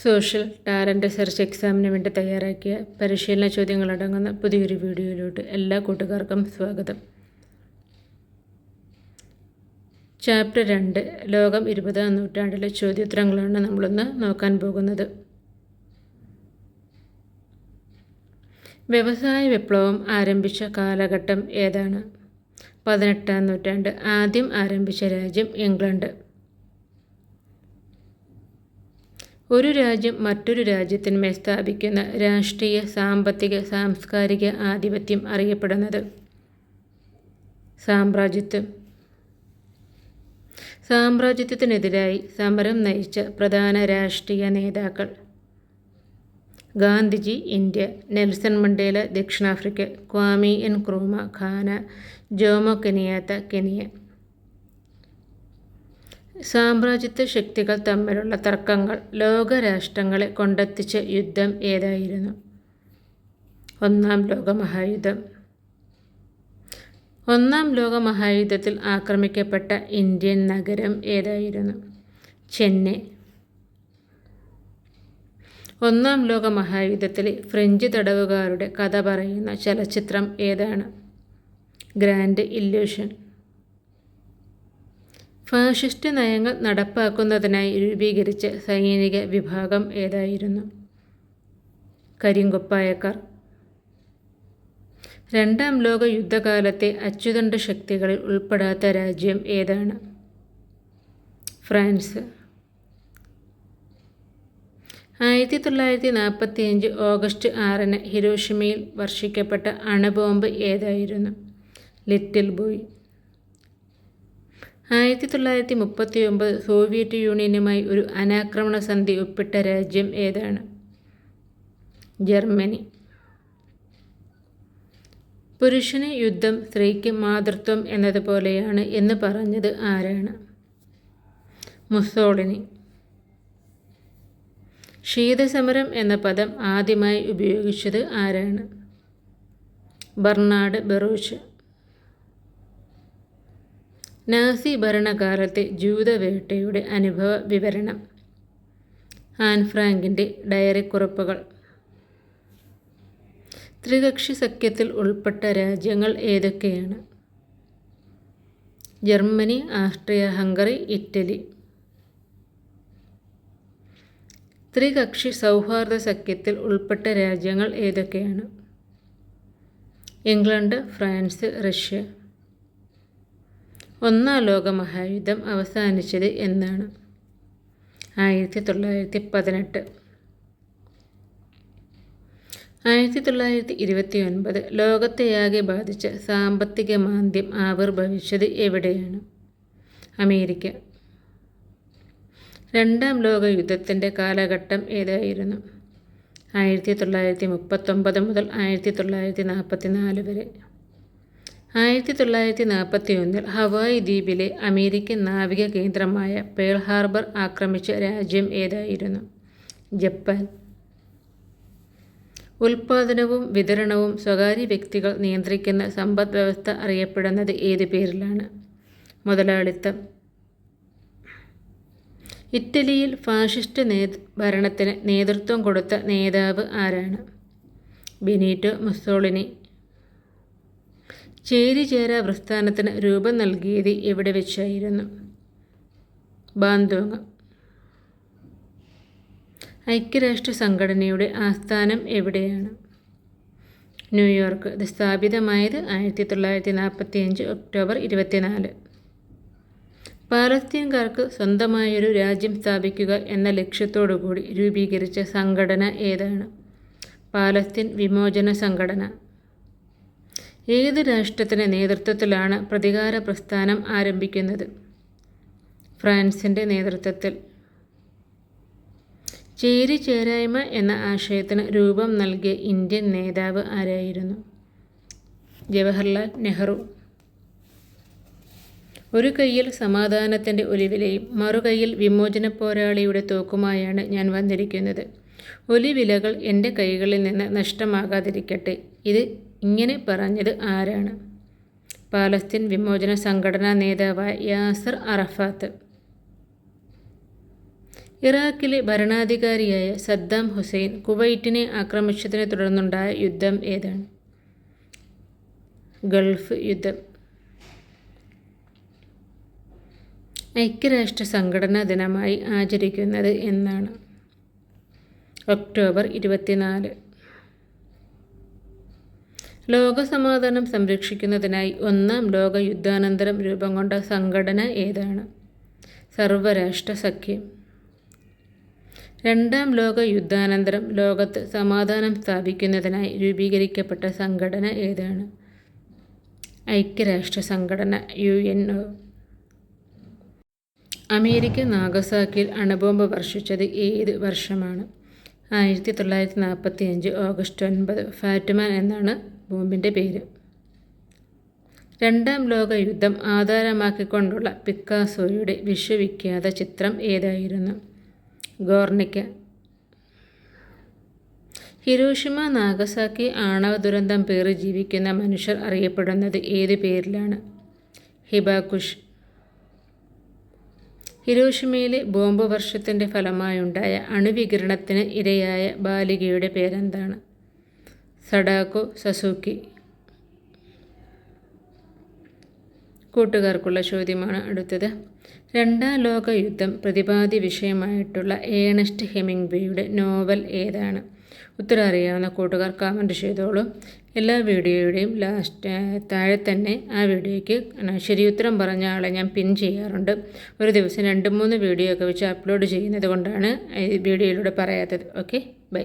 Social talent search എക്സാമിന് വേണ്ടി തയ്യാറാക്കിയ പരിശീലന ചോദ്യങ്ങളടങ്ങുന്ന പുതിയൊരു വീഡിയോയിലോട്ട് എല്ലാ കൂട്ടുകാർക്കും സ്വാഗതം. ചാപ്റ്റർ രണ്ട് ലോകം ഇരുപതാം നൂറ്റാണ്ടിലെ ചോദ്യോത്തരങ്ങളാണ് നമ്മളൊന്ന് നോക്കാൻ പോകുന്നത്. വ്യവസായ വിപ്ലവം ആരംഭിച്ച കാലഘട്ടം ഏതാണ്? പതിനെട്ടാം നൂറ്റാണ്ട് ആദ്യം ആരംഭിച്ച രാജ്യം ഇംഗ്ലണ്ട്. ഒരു രാജ്യം മറ്റൊരു രാജ്യത്തിന്മേൽ സ്ഥാപിക്കുന്ന രാഷ്ട്രീയ സാമ്പത്തിക സാംസ്കാരിക ആധിപത്യം അറിയപ്പെടുന്നത്. സാമ്രാജ്യത്വം. സാമ്രാജ്യത്വത്തിനെതിരായി സമരം നയിച്ച പ്രധാന രാഷ്ട്രീയ നേതാക്കൾ. ഗാന്ധിജി ഇന്ത്യ നെൽസൺ മണ്ടേല ദക്ഷിണാഫ്രിക്ക Kwame Nkrumah Ghana Jomo Kenyatta Kenya. സാമ്രാജ്യത്വ ശക്തികൾ തമ്മിലുള്ള തർക്കങ്ങൾ ലോകരാഷ്ട്രങ്ങളെ കൊണ്ടെത്തിച്ച യുദ്ധം ഏതായിരുന്നു? ഒന്നാം ലോകമഹായുദ്ധം. ഒന്നാം ലോകമഹായുദ്ധത്തിൽ ആക്രമിക്കപ്പെട്ട ഇന്ത്യൻ നഗരം ഏതായിരുന്നു? ചെന്നൈ. ഒന്നാം ലോകമഹായുദ്ധത്തിലെ ഫ്രഞ്ച് തടവുകാരുടെ കഥ പറയുന്ന ചലച്ചിത്രം ഏതാണ്? Grand illusion. ഫാഷിസ്റ്റ് നയങ്ങൾ നടപ്പാക്കുന്നതിനായി രൂപീകരിച്ച സൈനിക വിഭാഗം ഏതായിരുന്നു? കരിങ്കുപ്പായക്കാർ. രണ്ടാം ലോക യുദ്ധകാലത്തെ അച്ചുതണ്ട് ശക്തികളിൽ ഉൾപ്പെടാത്ത രാജ്യം ഏതാണ്? ഫ്രാൻസ്. ആയിരത്തി തൊള്ളായിരത്തി നാൽപ്പത്തി അഞ്ച് ഓഗസ്റ്റ് ആറിന് ഹിരോഷിമയിൽ വർഷിക്കപ്പെട്ട അണുബോംബ് ഏതായിരുന്നു? Little Boy. ആയിരത്തി തൊള്ളായിരത്തി മുപ്പത്തി ഒമ്പത് സോവിയറ്റ് യൂണിയനുമായി ഒരു അനാക്രമണ സന്ധി ഒപ്പിട്ട രാജ്യം ഏതാണ്? ജർമ്മനി. പുരുഷന് യുദ്ധം സ്ത്രീക്ക് മാതൃത്വം എന്നതുപോലെയാണ് എന്ന് പറഞ്ഞത് ആരാണ്? മുസോളിനി. ശീതസമരം എന്ന പദം ആദ്യമായി ഉപയോഗിച്ചത് ആരാണ്? ബർണാഡ് ബെറൂച്ച് നാസി ഭരണകാലത്തെ ജൂതവേട്ടയുടെ അനുഭവ വിവരണം. ആൻ ഫ്രാങ്കിന്റെ ഡയറിക്കുറിപ്പുകൾ. ത്രികക്ഷി സഖ്യത്തിൽ ഉൾപ്പെട്ട രാജ്യങ്ങൾ ഏതൊക്കെയാണ്? Germany Austria Hungary Italy. ത്രികക്ഷി സൗഹാർദ്ദ സഖ്യത്തിൽ ഉൾപ്പെട്ട രാജ്യങ്ങൾ ഏതൊക്കെയാണ്? England France Russia. ഒന്നാം ലോക മഹായുദ്ധം അവസാനിച്ചത് എന്നാണ്. ആയിരത്തി തൊള്ളായിരത്തി പതിനെട്ട് ആയിരത്തി തൊള്ളായിരത്തി ഇരുപത്തി ഒൻപത് ലോകത്തെയാകെ ബാധിച്ച സാമ്പത്തിക മാന്ദ്യം ആവിർഭവിച്ചത് എവിടെയാണ്? അമേരിക്ക. രണ്ടാം ലോക യുദ്ധത്തിന്റെ കാലഘട്ടം ഏതായിരുന്നു? ആയിരത്തി തൊള്ളായിരത്തി മുപ്പത്തൊമ്പത് മുതൽ ആയിരത്തി തൊള്ളായിരത്തി നാൽപ്പത്തി നാല് വരെ. ആയിരത്തി തൊള്ളായിരത്തി നാൽപ്പത്തി ഒന്നിൽ ഹവായ് ദ്വീപിലെ അമേരിക്കൻ നാവിക കേന്ദ്രമായ പേൾ ഹാർബർ ആക്രമിച്ച രാജ്യം ഏതായിരുന്നു? ജപ്പാൻ. ഉൽപാദനവും വിതരണവും സ്വകാര്യ വ്യക്തികൾ നിയന്ത്രിക്കുന്ന സമ്പദ് വ്യവസ്ഥ അറിയപ്പെടുന്നത് ഏത് പേരിലാണ്? മുതലാളിത്തം. ഇറ്റലിയിൽ ഫാഷിസ്റ്റ് നേ ഭരണത്തിന് നേതൃത്വം കൊടുത്ത നേതാവ് ആരാണ്? ബെനീറ്റോ മുസോളിനി ചേരിചേര പ്രസ്ഥാനത്തിന് രൂപം നൽകിയത് എവിടെ വെച്ചായിരുന്നു? ബാന്തോങ്. ഐക്യരാഷ്ട്ര സംഘടനയുടെ ആസ്ഥാനം എവിടെയാണ്? ന്യൂയോർക്ക്. ഇത് സ്ഥാപിതമായത് ആയിരത്തി തൊള്ളായിരത്തി നാൽപ്പത്തി അഞ്ച് ഒക്ടോബർ ഇരുപത്തിനാല്. പാലസ്തീൻകാർക്ക് സ്വന്തമായൊരു രാജ്യം സ്ഥാപിക്കുക എന്ന ലക്ഷ്യത്തോടുകൂടി രൂപീകരിച്ച സംഘടന ഏതാണ്? പാലസ്തീൻ വിമോചന സംഘടന. ഏത് രാഷ്ട്രത്തിന്റെ നേതൃത്വത്തിലാണ് പ്രതികാര പ്രസ്ഥാനം ആരംഭിക്കുന്നത്? ഫ്രാൻസിന്റെ നേതൃത്വത്തിൽ. ചേരി ചേരായ്മ എന്ന ആശയത്തിന് രൂപം നൽകിയ ഇന്ത്യൻ നേതാവ് ആരായിരുന്നു? ജവഹർലാൽ നെഹ്റു. ഒരു കൈയിൽ സമാധാനത്തിന്റെ ഒലിവിലയും മറുകൈയിൽ വിമോചന പോരാളിയുടെ തോക്കുമായാണ് ഞാൻ വന്നിരിക്കുന്നത്. ഒലിവിലകൾ എന്റെ കൈകളിൽ നിന്ന് നഷ്ടമാകാതിരിക്കട്ടെ. ഇത് ഇങ്ങനെ പറഞ്ഞത് ആരാണ്? പാലസ്തീൻ വിമോചന സംഘടനാ നേതാവായ യാസർ അറഫാത്ത്. ഇറാഖിലെ ഭരണാധികാരിയായ സദ്ദാം ഹുസൈൻ കുവൈറ്റിനെ ആക്രമിച്ചതിനെ തുടർന്നുണ്ടായ യുദ്ധം ഏതാണ്? ഗൾഫ് യുദ്ധം. ഐക്യരാഷ്ട്ര സംഘടനാ ദിനമായി ആചരിക്കുന്നത് എന്നാണ്. ഒക്ടോബർ ഇരുപത്തിനാല്. ലോകസമാധാനം സംരക്ഷിക്കുന്നതിനായി ഒന്നാം ലോക യുദ്ധാനന്തരം രൂപം കൊണ്ട സംഘടന ഏതാണ്? സർവരാഷ്ട്ര സഖ്യം രണ്ടാം ലോക യുദ്ധാനന്തരം ലോകത്ത് സമാധാനം സ്ഥാപിക്കുന്നതിനായി രൂപീകരിക്കപ്പെട്ട സംഘടന ഏതാണ്? ഐക്യരാഷ്ട്ര സംഘടന യു എൻ ഒ അമേരിക്ക നാഗസാക്കിയിൽ അണുബോംബ് വർഷിച്ചത് ഏത് വർഷമാണ്? ആയിരത്തി തൊള്ളായിരത്തി നാൽപ്പത്തി അഞ്ച് ഓഗസ്റ്റ് ഒൻപത്. ഫാറ്റ്മാൻ എന്നാണ് ബോംബിന്റെ പേര്. രണ്ടാം ലോകയുദ്ധം ആധാരമാക്കിക്കൊണ്ടുള്ള പിക്കാസോയുടെ വിശ്വവിഖ്യാത ചിത്രം ഏതായിരുന്നു? ഗോർണിക്ക. ഹിരോഷിമ നാഗസാക്കി ആണവ ദുരന്തം പേറി ജീവിക്കുന്ന മനുഷ്യർ അറിയപ്പെടുന്നത് ഏത് പേരിലാണ്? ഹിബാകുഷ് ഹിരോഷിമയിലെ ബോംബ് വർഷത്തിന്റെ ഫലമായുണ്ടായ അണുവികിരണത്തിന് ഇരയായ ബാലികയുടെ പേരെന്താണ്? സഡാക്കോ സസൂക്കി. കൂട്ടുകാർക്കുള്ള ചോദ്യമാണ് അടുത്തത്. രണ്ടാം ലോക യുദ്ധം പ്രതിപാദ്യ വിഷയമായിട്ടുള്ള ഏണസ്റ്റ് ഹെമിംഗ്വേയുടെ നോവൽ ഏതാണ്? ഉത്തരം അറിയാവുന്ന കൂട്ടുകാർ കമന്റ് ചെയ്തോളൂ. എല്ലാ വീഡിയോയുടെയും ലാസ്റ്റ് താഴെ തന്നെ ആ വീഡിയോയ്ക്ക് ശരിയുത്തരം പറഞ്ഞ ആളെ ഞാൻ പിൻ ചെയ്യാറുണ്ട്. ഒരു ദിവസം രണ്ട് മൂന്ന് വീഡിയോ ഒക്കെ വെച്ച് അപ്ലോഡ് ചെയ്യുന്നത് കൊണ്ടാണ് വീഡിയോയിലൂടെ പറയാത്തത്. Okay bye